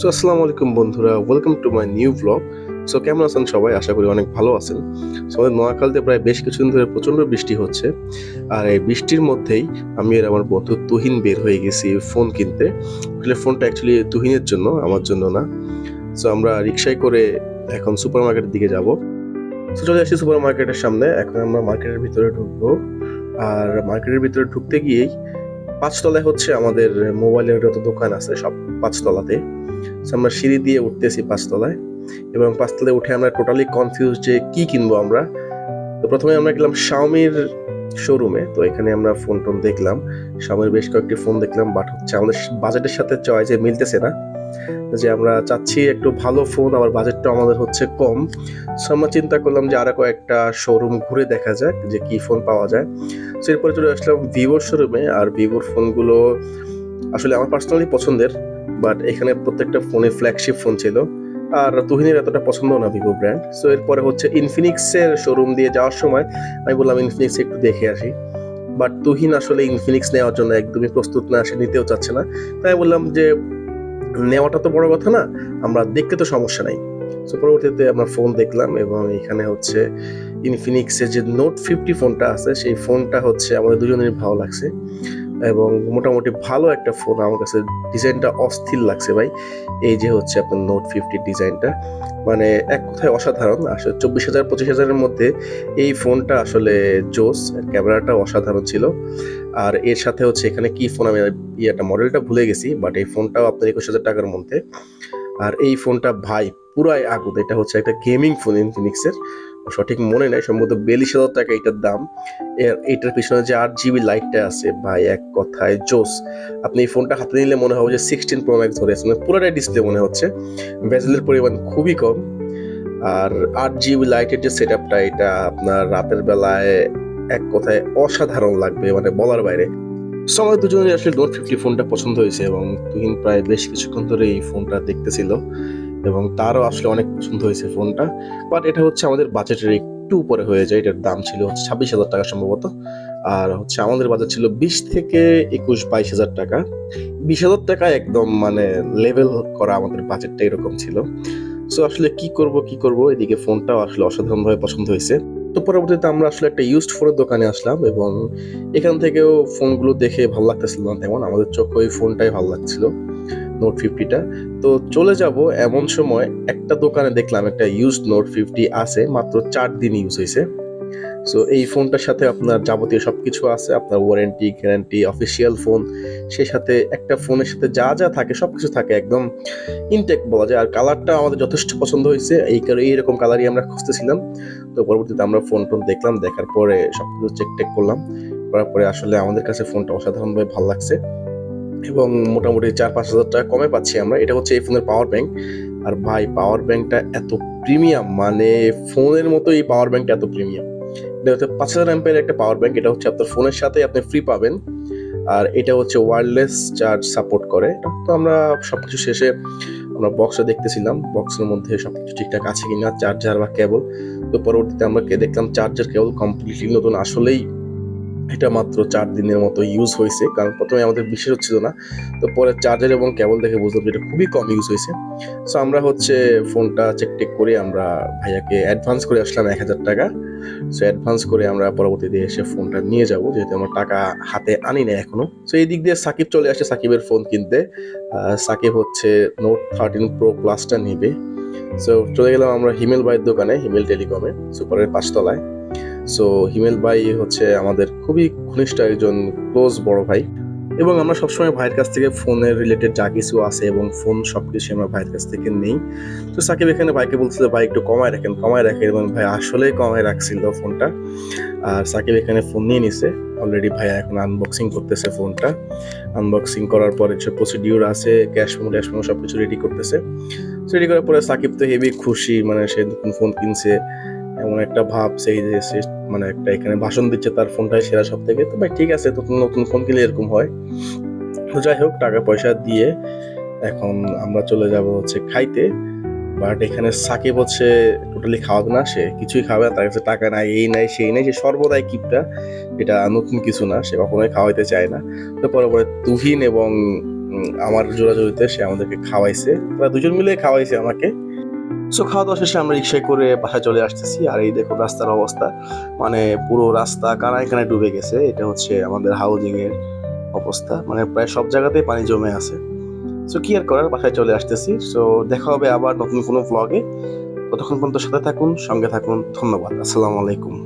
So আসসালামু আলাইকুম বন্ধুরা welcome to my new blog so কেমন আছেন সবাই? আশা করি অনেক ভালো আছেন। সো আমাদের নোয়াখালীতে প্রায় বেশ কিছুদিন ধরে প্রচণ্ড বৃষ্টি হচ্ছে। আর এই বৃষ্টির মধ্যেই আমি আর আমার বন্ধু তুহিন বের হয়ে গেছি ফোন কিনতে। আসলে ফোনটা অ্যাকচুয়ালি তুহিনের জন্য, আমার জন্য না। সো আমরা রিক্সায় করে এখন সুপার মার্কেটের দিকে যাব। সো চলে আসছি সুপার মার্কেটের সামনে। এখন আমরা মার্কেটের ভিতরে ঢুকবো। আর মার্কেটের ভিতরে ঢুকতে গিয়েই পাঁচতলায় হচ্ছে আমাদের মোবাইলের যত দোকান আছে, সব পাঁচতলাতে। আমরা সিঁড়ি দিয়ে উঠতেছি পাঁচতলায় এবং পাঁচতলায় উঠে আমরা টোটালি কনফিউজ যে কি কিনবো আমরা। তো প্রথমে আমরা গেলাম শাওমির শোরুমে তো এখানে আমরা ফোন টোন দেখলাম। শাওমির বেশ কয়েকটি ফোন দেখলাম বাট হচ্ছে আমাদের বাজেটের সাথে চয়েসে মিলতেছে না। যে আমরা চাচ্ছি একটু ভালো ফোন আবার বাজেটটা আমাদের হচ্ছে কম। সো আমরা চিন্তা করলাম যে আরও কয়েকটা শোরুম ঘুরে দেখা যাক যে কি ফোন পাওয়া যায়। সো এরপরে চলে আসলাম ভিভোর শোরুমে আর ভিভোর ফোনগুলো আসলে আমার পার্সোনালি পছন্দের। বাট এখানে প্রত্যেকটা ফোনে ফ্ল্যাগশিপ ফোন ছিল। আর তুহিনের এতটা পছন্দ না ভিভো ব্র্যান্ড সো এরপরে হচ্ছে ইনফিনিক্সের শোরুম দিয়ে যাওয়ার সময় আমি বললাম ইনফিনিক্স একটু দেখে আসি। বাট তুহিন আসলে ইনফিনিক্স নেওয়ার জন্য একদমই প্রস্তুত না, সে নিতেও চাচ্ছে না। তাই বললাম যে, নেওয়াটা তো বড় কথা না, আমরা দেখতে তো সমস্যা নাই। সো পরবর্তীতে আমরা ফোন দেখলাম এবং এখানে হচ্ছে ইনফিনিক্সের যে নোট ফিফটি ফোনটা আছে, সেই ফোনটা হচ্ছে আমাদের দুজনেরই ভালো লাগছে। এবং মোটামুটি ভালো একটা ফোন আমার কাছে। ডিজাইনটা অস্থির লাগছে ভাই। এই যে হচ্ছে আপনার নোট ফিফটি ডিজাইনটা। মানে এক কথায় অসাধারণ। আসলে চব্বিশ হাজার, পঁচিশ হাজারের মধ্যে এই ফোনটা আসলে জোস। ক্যামেরাটা অসাধারণ ছিল। আর এর সাথে হচ্ছে এখানে কি ফোন আমি ইয়েটা মডেলটা ভুলে গেছি বাট এই ফোনটাও আপনার একুশ হাজার টাকার মধ্যে। আর এই ফোনটা ভাই পুরাই আগুন। এটা হচ্ছে একটা গেমিং ফোন ইনফিনিক্সের সঠিক মনে নাই, সম্ভবত বিয়াল্লিশ হাজার টাকা এটার দাম। এর এইটার পিছনে যে আট জিবি লাইটটা আছে, ভাই, এক কথায় জোস। আপনি এই ফোনটা হাতে নিলে মনে হবে যে সিক্সটিন প্রো ম্যাক্স ধরে আছেন পুরোটাই ডিসপ্লে মনে হচ্ছে। ভেজেলের পরিমাণ খুবই কম। আর আট জিবি লাইটের যে সেট আপটা এটা আপনার রাতের বেলায় এক কথায় অসাধারণ লাগবে মানে বলার বাইরে। সো আমাদের দুজনের আসলে নোট ফিফটি ফোনটা পছন্দ হয়েছে এবং তুহিন প্রায় বেশ কিছুক্ষণ ধরে এই ফোনটা দেখতেছিল। এবং তারও আসলে অনেক পছন্দ হয়েছে ফোনটা। বাট এটা হচ্ছে আমাদের বাজেটের একটু উপরে হয়ে যায়। এটার দাম ছিল হচ্ছে ছাব্বিশ হাজার টাকা সম্ভবত। আর হচ্ছে আমাদের বাজেট ছিল বিশ থেকে একুশ, বাইশ হাজার টাকা। বিশ হাজার টাকা একদম মানে লেভেল করা আমাদের বাজেটটা এরকম ছিল। সো আসলে কি করব কি করব? এদিকে ফোনটাও আসলে অসাধারণভাবে পছন্দ হয়েছে। তো পরবর্তীতে আমরা আসলে একটা ইউজড ফোনের দোকানে আসলাম এবং এখান থেকেও ফোনগুলো দেখে ভালো লাগতেছিল না তেমন। আমাদের চোখে ওই ফোনটাই ভালো লাগছিল। নোট ফিফটিটা তো চলে যাব এমন সময় একটা দোকানে দেখলাম একটা ইউজড নোট ফিফটি আছে, মাত্র চার দিন ইউজ হয়েছে সো এই ফোনটার সাথে আপনার যাবতীয় সব কিছু আছে, আপনার ওয়ারেন্টি গ্যারান্টি অফিসিয়াল ফোন সেই সাথে একটা ফোনের সাথে যা যা থাকে সব কিছু থাকে একদম ইনটেক বলা যায়। আর কালারটা আমাদের যথেষ্ট পছন্দ হয়েছে এই কারণে এইরকম কালারই আমরা খুঁজতেছিলাম। তো পরবর্তীতে আমরা ফোন টোন দেখলাম, দেখার পরে সব কিছু চেক টেক করলাম। করার পরে আসলে আমাদের কাছে ফোনটা অসাধারণভাবে ভালো লাগছে। এবং মোটামুটি চার পাঁচ হাজার টাকা কমে পাচ্ছি আমরা। এটা হচ্ছে এই ফোনের পাওয়ার ব্যাংক আর ভাই পাওয়ার ব্যাংকটা এত প্রিমিয়াম মানে ফোনের মতো এই পাওয়ার ব্যাংকটা এত প্রিমিয়াম এটা হচ্ছে পাঁচ হাজার অ্যাম্পের একটা পাওয়ার ব্যাংক এটা হচ্ছে আপনার ফোনের সাথে আপনি ফ্রি পাবেন। আর এটা হচ্ছে ওয়্যারলেস চার্জ সাপোর্ট করে। তো আমরা সব কিছু শেষে আমরা বক্সে দেখতেছিলাম। বক্সের মধ্যে সব কিছু ঠিকঠাক আছে কিনা চার্জার বা কেবল তো পরবর্তীতে আমরা কে দেখলাম চার্জার কেবল কমপ্লিটলি নতুন। আসলেই এটা মাত্র চার দিনের মতো ইউজ হয়েছে, কারণ প্রথমে আমাদের বিশ্বাস হচ্ছিল না, তো পরে চার্জার এবং কেবল দেখে বুঝলাম যে এটা খুবই কম ইউজ হয়েছে। সো আমরা হচ্ছে ফোনটা চেক টেক করে আমরা ভাইয়াকে অ্যাডভান্স করে আসলাম এক হাজার টাকা। সো অ্যাডভান্স করে আমরা পরবর্তীতে এসে ফোনটা নিয়ে যাব, যেহেতু আমরা টাকা হাতে আনি না এখনও সো এই দিক দিয়ে সাকিব চলে আসে সাকিবের ফোন কিনতে। সাকিব হচ্ছে নোট থার্টিন প্রো প্লাসটা নিবে। সো চলে গেলাম আমরা হিমেল ভাইয়ের দোকানে, হিমেল টেলিকমে সুপারের পাঁচতলায়। সো হিমেল ভাই হচ্ছে আমাদের খুবই ঘনিষ্ঠ একজন ক্লোজ বড় ভাই। এবং আমরা সবসময় ভাইয়ের কাছ থেকে ফোনের রিলেটেড যা কিছু আছে এবং ফোন সব কিছু আমরা ভাইয়ের কাছ থেকে নেই। তো সাকিব এখানে ভাইকে বলছিল, ভাই, একটু কমায় রাখেন কমায় রাখেন। এবং ভাই আসলেই কমায় রাখছিল ফোনটা। আর সাকিব এখানে ফোন নিয়ে নিছে। অলরেডি ভাইয়া এখন আনবক্সিং করতেছে ফোনটা। আনবক্সিং করার পরে যে প্রসিডিউর আছে ক্যাশ ট্যাশ মেমো সব কিছু রেডি করতেছে। রেডি করার পরে সাকিব তো হেভি খুশি মানে সে নতুন ফোন কিনছে। এমন একটা ভাব সেই যে সে মানে একটা এখানে ভাষণ দিচ্ছে তার ফোনটাই সেরা সব থেকে তো ভাই ঠিক আছে, নতুন নতুন ফোন কিনলে এরকম হয়। তো যাই হোক, টাকা পয়সা দিয়ে এখন আমরা চলে যাব হচ্ছে খাইতে। বাট এখানে সাকিব হচ্ছে টোটালি খাওয়াবে না, সে কিছুই খাবে না, তার কাছে টাকা নাই, এই নাই, সেই নাই, সে সর্বদাই কিপটা। এটা নতুন কিছু না, সে কখনোই খাওয়াইতে চায় না। তো পরে পরে তুহিন এবং আমার জোরাজুরিতে সে আমাদেরকে খাওয়াইছে। প্রায় দুজন মিলে খাওয়াইছে আমাকে। সো খাওয়া দাওয়া শেষে আমরা রিক্সায় করে বাসায় চলে আসতেছি। আর এই দেখো রাস্তার অবস্থা। মানে পুরো রাস্তা কানায় কানায় ডুবে গেছে। এটা হচ্ছে আমাদের হাউজিংয়ের অবস্থা। মানে প্রায় সব জায়গাতেই পানি জমে আছে। সো কি আর করার? বাসায় চলে আসতেছি। সো দেখা হবে আবার নতুন কোনো ব্লগে ততক্ষণ পর্যন্ত সাথে থাকুন, সঙ্গে থাকুন। ধন্যবাদ। আসসালামু আলাইকুম।